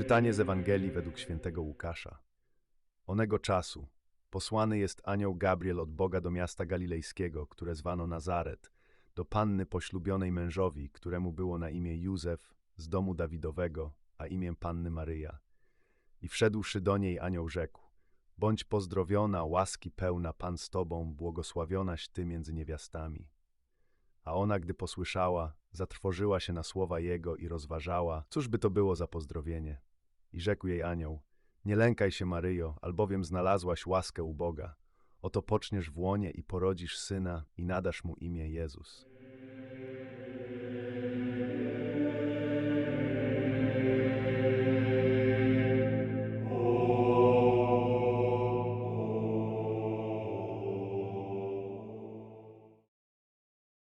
Czytanie z Ewangelii według świętego Łukasza. Onego czasu posłany jest anioł Gabriel od Boga do miasta galilejskiego, które zwano Nazaret, do panny poślubionej mężowi, któremu było na imię Józef z domu Dawidowego, a imię panny Maryja. I wszedłszy do niej anioł rzekł, bądź pozdrowiona, łaski pełna Pan z tobą, błogosławionaś ty między niewiastami. A ona, gdy posłyszała, zatrwożyła się na słowa jego i rozważała, cóż by to było za pozdrowienie. I rzekł jej anioł, nie lękaj się, Maryjo, albowiem znalazłaś łaskę u Boga. Oto poczniesz w łonie i porodzisz syna i nadasz mu imię Jezus.